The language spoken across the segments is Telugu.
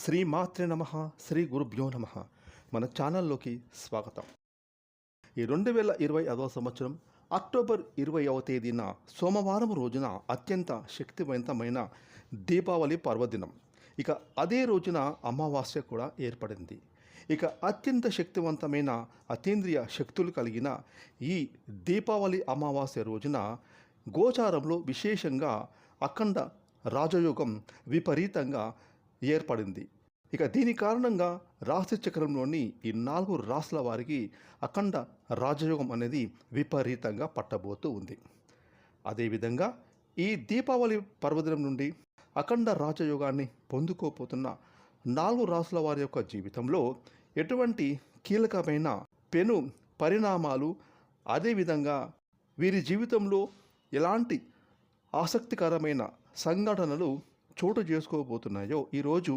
శ్రీ మాత్రే నమ శ్రీ గురుభ్యో నమ. మన ఛానల్లోకి స్వాగతం. ఈ రెండు వేల ఇరవై ఐదవ సంవత్సరం అక్టోబర్ ఇరవైవ తేదీన సోమవారం రోజున అత్యంత శక్తివంతమైన దీపావళి పర్వదినం. ఇక అదే రోజున అమావాస్య కూడా ఏర్పడింది. ఇక అత్యంత శక్తివంతమైన అతీంద్రియ శక్తులు కలిగిన ఈ దీపావళి అమావాస్య రోజున గోచారంలో విశేషంగా అఖండ రాజయోగం విపరీతంగా ఏర్పడింది. ఇక దీని కారణంగా రాశి చక్రంలోని ఈ నాలుగు రాసుల వారికి అఖండ రాజయోగం అనేది విపరీతంగా పట్టబోతూ ఉంది. అదేవిధంగా ఈ దీపావళి పర్వదినం నుండి అఖండ రాజయోగాన్ని పొందుకోపోతున్న నాలుగు రాసుల వారి యొక్క జీవితంలో ఎటువంటి కీలకమైన పెను పరిణామాలు అదేవిధంగా వీరి జీవితంలో ఎలాంటి ఆసక్తికరమైన సంఘటనలు చోటు చేసుకోబోతున్నాయో ఈరోజు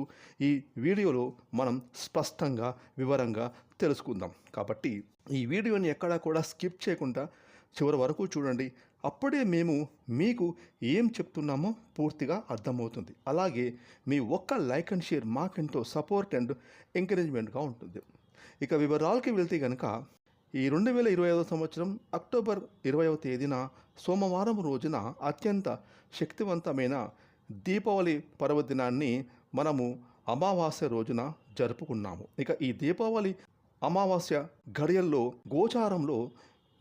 ఈ వీడియోలో మనం స్పష్టంగా వివరంగా తెలుసుకుందాం. కాబట్టి ఈ వీడియోని ఎక్కడా కూడా స్కిప్ చేయకుండా చివరి వరకు చూడండి. అప్పుడే మేము మీకు ఏం చెప్తున్నామో పూర్తిగా అర్థమవుతుంది. అలాగే మీ ఒక్క లైక్ అండ్ షేర్ మాకెంతో సపోర్ట్ అండ్ ఎంకరేజ్మెంట్గా ఉంటుంది. ఇక వివరాలకి వెళ్తే కనుక ఈ రెండు వేల ఇరవై ఐదవ సంవత్సరం అక్టోబర్ ఇరవైవ తేదీన సోమవారం రోజున అత్యంత శక్తివంతమైన దీపావళి పర్వదినాన్ని మనము అమావాస్య రోజున జరుపుకున్నాము. ఇక ఈ దీపావళి అమావాస్య గడియల్లో గోచారంలో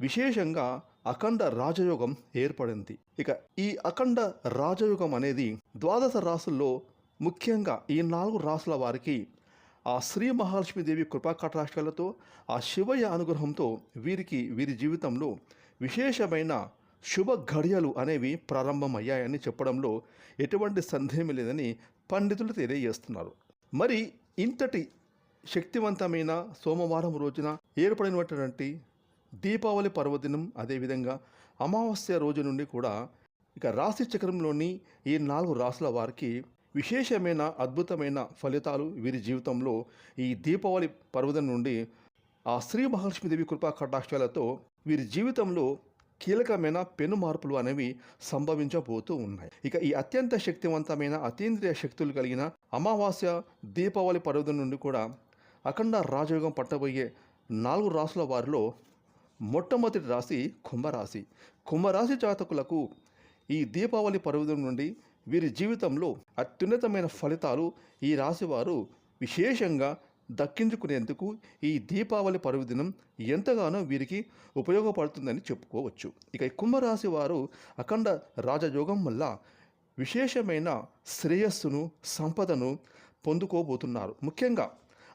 విశేషంగా అఖండ రాజయోగం ఏర్పడింది. ఇక ఈ అఖండ రాజయోగం అనేది ద్వాదశ రాసుల్లో ముఖ్యంగా ఈ నాలుగు రాసుల వారికి ఆ శ్రీ మహాలక్ష్మీదేవి కృపాకటాక్షాలతో ఆ శివయ్య అనుగ్రహంతో వీరికి వీరి జీవితంలో విశేషమైన శుభ ఘడియలు అనేవి ప్రారంభమయ్యాయని చెప్పడంలో ఎటువంటి సందేహం లేదని పండితులు తెలియజేస్తున్నారు. మరి ఇంతటి శక్తివంతమైన సోమవారం రోజున ఏర్పడినటువంటి దీపావళి పర్వదినం అదేవిధంగా అమావాస్య రోజు నుండి కూడా ఇక రాశి చక్రంలోని ఈ నాలుగు రాసుల వారికి విశేషమైన అద్భుతమైన ఫలితాలు వీరి జీవితంలో ఈ దీపావళి పర్వదినం నుండి ఆ శ్రీ మహాలక్ష్మీదేవి కృపా కటాక్షాలతో వీరి జీవితంలో కీలకమైన పెను మార్పులు అనేవి సంభవించబోతూ ఉన్నాయి. ఇక ఈ అత్యంత శక్తివంతమైన అతీంద్రియ శక్తులు కలిగిన అమావాస్య దీపావళి పర్వదం నుండి కూడా అఖండ రాజయోగం పట్టబోయే నాలుగు రాసుల వారిలో మొట్టమొదటి రాశి కుంభరాశి. కుంభరాశి జాతకులకు ఈ దీపావళి పర్వదం నుండి వీరి జీవితంలో అత్యున్నతమైన ఫలితాలు ఈ రాశి వారు విశేషంగా దక్కించుకునేందుకు ఈ దీపావళి పర్వదినం ఎంతగానో వీరికి ఉపయోగపడుతుందని చెప్పుకోవచ్చు. ఇక కుంభరాశి వారు అఖండ రాజయోగం వల్ల విశేషమైన శ్రేయస్సును సంపదను పొందుకోబోతున్నారు. ముఖ్యంగా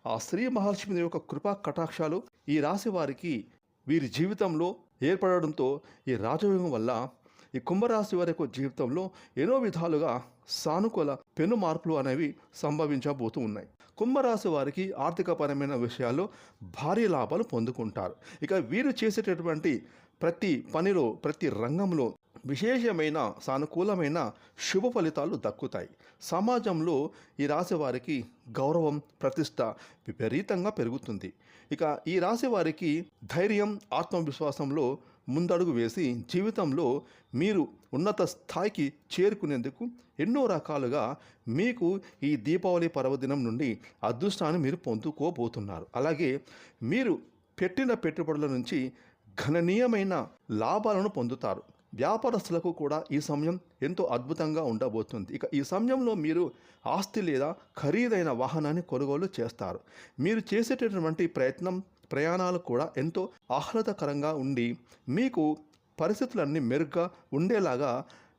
ఆ శ్రీ మహాలక్ష్మి యొక్క కృపా కటాక్షాలు ఈ రాశి వారికి వీరి జీవితంలో ఏర్పడడంతో ఈ రాజయోగం వల్ల ఈ కుంభరాశి వరకు జీవితంలో ఎన్నో విధాలుగా సానుకూల పెను మార్పులు అనేవి సంభవించబోతూ ఉన్నాయి. కుంభరాశి వారికి ఆర్థికపరమైన విషయాల్లో భారీ లాభాలు పొందుకుంటారు. ఇక వీరు చేసేటటువంటి ప్రతి పనిలో ప్రతి రంగంలో విశేషమైన సానుకూలమైన శుభ ఫలితాలు దక్కుతాయి. సమాజంలో ఈ రాశి వారికి గౌరవం ప్రతిష్ట విపరీతంగా పెరుగుతుంది. ఇక ఈ రాశి వారికి ధైర్యం ఆత్మవిశ్వాసంలో ముందడుగు వేసి జీవితంలో మీరు ఉన్నత స్థాయికి చేరుకునేందుకు ఎన్నో రకాలుగా మీకు ఈ దీపావళి పర్వదినం నుండి అదృష్టాన్ని మీరు పొందుకోబోతున్నారు. అలాగే మీరు పెట్టిన పెట్టుబడుల నుంచి గణనీయమైన లాభాలను పొందుతారు. వ్యాపారస్తులకు కూడా ఈ సమయం ఎంతో అద్భుతంగా ఉండబోతుంది. ఇక ఈ సమయంలో మీరు ఆస్తి లేదా ఖరీదైన వాహనాన్ని కొనుగోలు చేస్తారు. మీరు చేసేటటువంటి ప్రయత్నం ప్రయాణాలు కూడా ఎంతో ఆహ్లాదకరంగా ఉండి మీకు పరిస్థితులన్నీ మెరుగ్గా ఉండేలాగా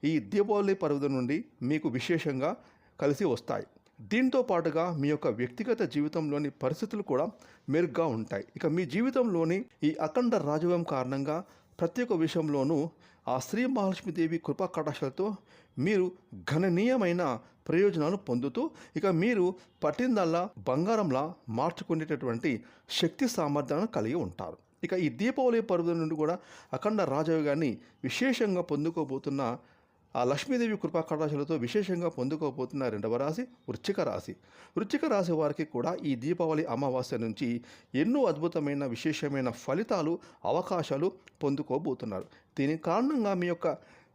ఈ దీపావళి పర్వదం నుండి మీకు విశేషంగా కలిసి వస్తాయి. దీంతో పాటుగా మీ యొక్క వ్యక్తిగత జీవితంలోని పరిస్థితులు కూడా మెరుగ్గా ఉంటాయి. ఇక మీ జీవితంలోని ఈ అఖండ రాజవం కారణంగా ప్రతి ఒక్క విషయంలోనూ ఆ శ్రీ మహాలక్ష్మీదేవి కృపా కటాక్షలతో మీరు గణనీయమైన ప్రయోజనాలు పొందుతూ ఇక మీరు పట్టిందల్లా బంగారంలా మార్చుకునేటటువంటి శక్తి సామర్థ్యాలను కలిగి ఉంటారు. ఇక ఈ దీపావళి పర్వదినం నుండి కూడా అఖండ రాజయోగాన్ని విశేషంగా పొందుకోబోతున్న ఆ లక్ష్మీదేవి కృపా కటాక్షలతో విశేషంగా పొందుకోబోతున్న రెండవ రాశి వృశ్చిక రాశి. వృశ్చిక రాశి వారికి కూడా ఈ దీపావళి అమావాస్య నుంచి ఎన్నో అద్భుతమైన విశేషమైన ఫలితాలు అవకాశాలు పొందుకోబోతున్నారు. దీని కారణంగా మీ యొక్క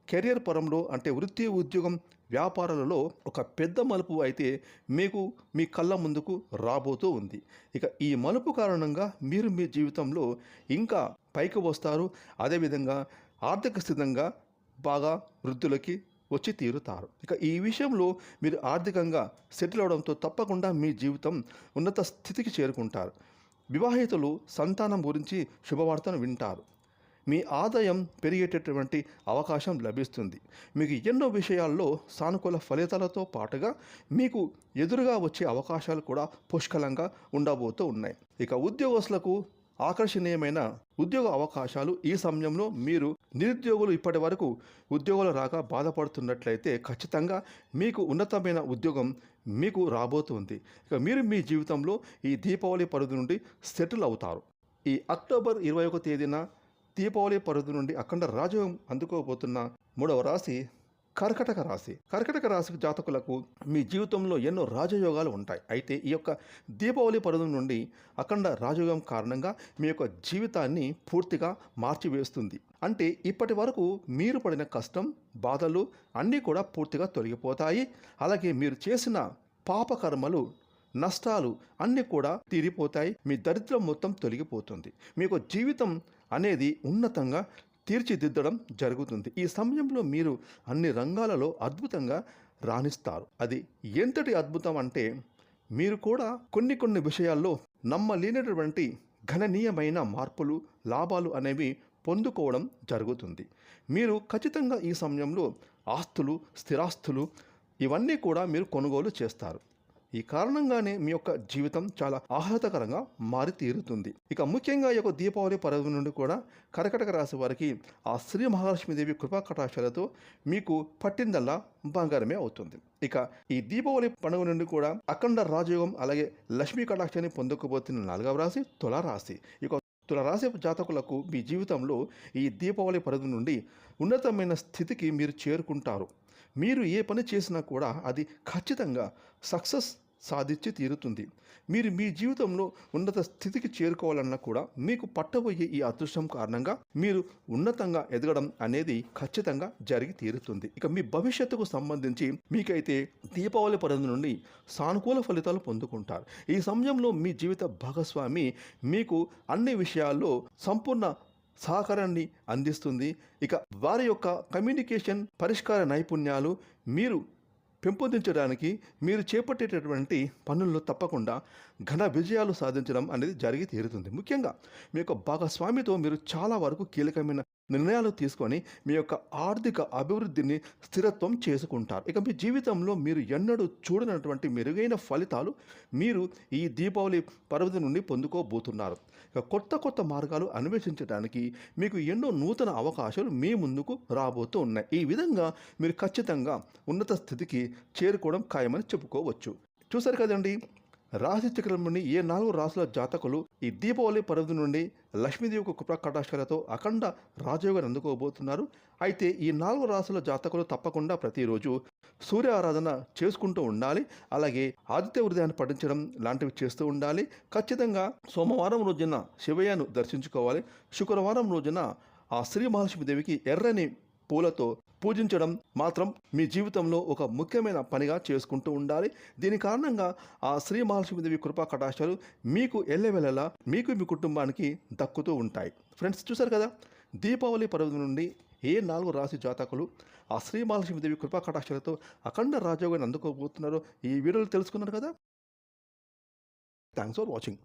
కెరియర్ పరంలో అంటే వృత్తి ఉద్యోగం వ్యాపారాలలో ఒక పెద్ద మలుపు అయితే మీకు మీ కళ్ళ ముందుకు రాబోతూ ఉంది. ఇక ఈ మలుపు కారణంగా మీరు మీ జీవితంలో ఇంకా పైకి వస్తారు. అదేవిధంగా ఆర్థిక స్థితంగా బాగా వృద్ధులకి వచ్చి తీరుతారు. ఇక ఈ విషయంలో మీరు ఆర్థికంగా సెటిల్ అవడంతో తప్పకుండా మీ జీవితం ఉన్నత స్థితికి చేరుకుంటారు. వివాహితులు సంతానం గురించి శుభవార్తను వింటారు. మీ ఆదాయం పెరిగేటటువంటి అవకాశం లభిస్తుంది. మీకు ఎన్నో విషయాల్లో సానుకూల ఫలితాలతో పాటుగా మీకు ఎదురుగా వచ్చే అవకాశాలు కూడా పుష్కలంగా ఉండబోతూ ఉన్నాయి. ఇక ఉద్యోగస్తులకు ఆకర్షణీయమైన ఉద్యోగ అవకాశాలు ఈ సమయంలో మీరు నిరుద్యోగులు ఇప్పటి వరకు ఉద్యోగాలు రాక బాధపడుతున్నట్లయితే ఖచ్చితంగా మీకు ఉన్నతమైన ఉద్యోగం మీకు రాబోతుంది. ఇక మీరు మీ జీవితంలో ఈ దీపావళి పరిధి నుండి సెటిల్ అవుతారు. ఈ అక్టోబర్ ఇరవై ఒక తేదీన దీపావళి పరిధి నుండి అఖండ రాజయోగం అందుకోబోతున్న మూడవ రాశి కర్కటక రాశి. కర్కటక రాశి జాతకులకు మీ జీవితంలో ఎన్నో రాజయోగాలు ఉంటాయి. అయితే ఈ యొక్క దీపావళి పర్వదినం నుండి అఖండ రాజయోగం కారణంగా మీ యొక్క జీవితాన్ని పూర్తిగా మార్చివేస్తుంది. అంటే ఇప్పటి వరకు మీరు పడిన కష్టం బాధలు అన్నీ కూడా పూర్తిగా తొలగిపోతాయి. అలాగే మీరు చేసిన పాపకర్మలు నష్టాలు అన్నీ కూడా తీరిపోతాయి. మీ దరిద్రం మొత్తం తొలగిపోతుంది. మీకు జీవితం అనేది ఉన్నతంగా తీర్చిదిద్దడం జరుగుతుంది. ఈ సమయంలో మీరు అన్ని రంగాలలో అద్భుతంగా రాణిస్తారు. అది ఎంతటి అద్భుతం అంటే మీరు కూడా కొన్ని కొన్ని విషయాల్లో నమ్మలేనటువంటి గణనీయమైన మార్పులు లాభాలు అనేవి పొందుకోవడం జరుగుతుంది. మీరు ఖచ్చితంగా ఈ సమయంలో ఆస్తులు స్థిరాస్తులు ఇవన్నీ కూడా మీరు కొనుగోలు చేస్తారు. ఈ కారణంగానే మీ యొక్క జీవితం చాలా ఆహ్లాదకరంగా మారి తీరుతుంది ఇక ముఖ్యంగా ఈ యొక్క దీపావళి పర్వం నుండి కూడా కర్కటక రాశి వారికి ఆ శ్రీ మహాలక్ష్మీదేవి కృపా కటాక్షాలతో మీకు పట్టిందల్లా బంగారమే అవుతుంది. ఇక ఈ దీపావళి పండుగ నుండి కూడా అఖండ రాజయోగం అలాగే లక్ష్మీ కటాక్షాన్ని పొందకపోతున్న నాలుగవ రాశి తులారాశి. ఇక తులరాశి జాతకులకు మీ జీవితంలో ఈ దీపావళి పరిధి నుండి ఉన్నతమైన స్థితికి మీరు చేరుకుంటారు. మీరు ఏ పని చేసినా కూడా అది ఖచ్చితంగా సక్సెస్ సాధించి తీరుతుంది. మీరు మీ జీవితంలో ఉన్నత స్థితికి చేరుకోవాలన్నా కూడా మీకు పట్టబోయే ఈ అదృష్టం కారణంగా మీరు ఉన్నతంగా ఎదగడం అనేది ఖచ్చితంగా జరిగి తీరుతుంది. ఇక మీ భవిష్యత్తుకు సంబంధించి మీకైతే దీపావళి పరిధి నుండి సానుకూల ఫలితాలు పొందుకుంటారు. ఈ సమయంలో మీ జీవిత భాగస్వామి మీకు అన్ని విషయాల్లో సంపూర్ణ సహకారాన్ని అందిస్తుంది. ఇక వారి యొక్క కమ్యూనికేషన్ పరిష్కార నైపుణ్యాలు మీరు పెంపొందించడానికి మీరు చేపట్టేటటువంటి పనుల్లో తప్పకుండా ఘన విజయాలు సాధించడం అనేది జరిగి తీరుతుంది. ముఖ్యంగా మీ యొక్క భాగస్వామితో మీరు చాలా వరకు కీలకమైన నిర్ణయాలు తీసుకొని మీ యొక్క ఆర్థిక అభివృద్ధిని స్థిరత్వం చేసుకుంటారు. ఇక మీ జీవితంలో మీరు ఎన్నడూ చూడనటువంటి మెరుగైన ఫలితాలు మీరు ఈ దీపావళి పర్వతం నుండి పొందుకోబోతున్నారు. ఇక కొత్త కొత్త మార్గాలు అన్వేషించడానికి మీకు ఎన్నో నూతన అవకాశాలు మీ ముందుకు రాబోతూ ఉన్నాయి. ఈ విధంగా మీరు ఖచ్చితంగా ఉన్నత స్థితికి చేరుకోవడం ఖాయమని చెప్పుకోవచ్చు. చూసారు కదండి? రాశి చక్రం నుండి ఏ నాలుగు రాసుల జాతకులు ఈ దీపావళి పర్వతం నుండి లక్ష్మీదేవి కృపా కటాక్షాలతో అఖండ రాజయోగాన్ని అందుకోబోతున్నారు. అయితే ఈ నాలుగు రాసుల జాతకులు తప్పకుండా ప్రతిరోజు సూర్య ఆరాధన చేసుకుంటూ ఉండాలి. అలాగే ఆదిత్య హృదయాన్ని పఠించడం లాంటివి చేస్తూ ఉండాలి. ఖచ్చితంగా సోమవారం రోజున శివయ్యను దర్శించుకోవాలి. శుక్రవారం రోజున ఆ శ్రీ మహాలక్ష్మీదేవికి ఎర్రని పూలతో పూజించడం మాత్రం మీ జీవితంలో ఒక ముఖ్యమైన పనిగా చేసుకుంటూ ఉండాలి. దీని కారణంగా ఆ శ్రీ మహాలక్ష్మీదేవి కృపా కటాక్షాలు మీకు ఎల్లవెల్లలా మీకు మీ కుటుంబానికి దక్కుతూ ఉంటాయి. ఫ్రెండ్స్ చూసారు కదా? దీపావళి పర్వతం నుండి ఏ నాలుగు రాశి జాతకులు ఆ శ్రీ మహాలక్ష్మీదేవి కృపా కటాక్షాలతో అఖండ రాజయోగాన్ని అందుకోబోతున్నారో ఈ వీడియోలో తెలుసుకున్నారు కదా? Thanks for watching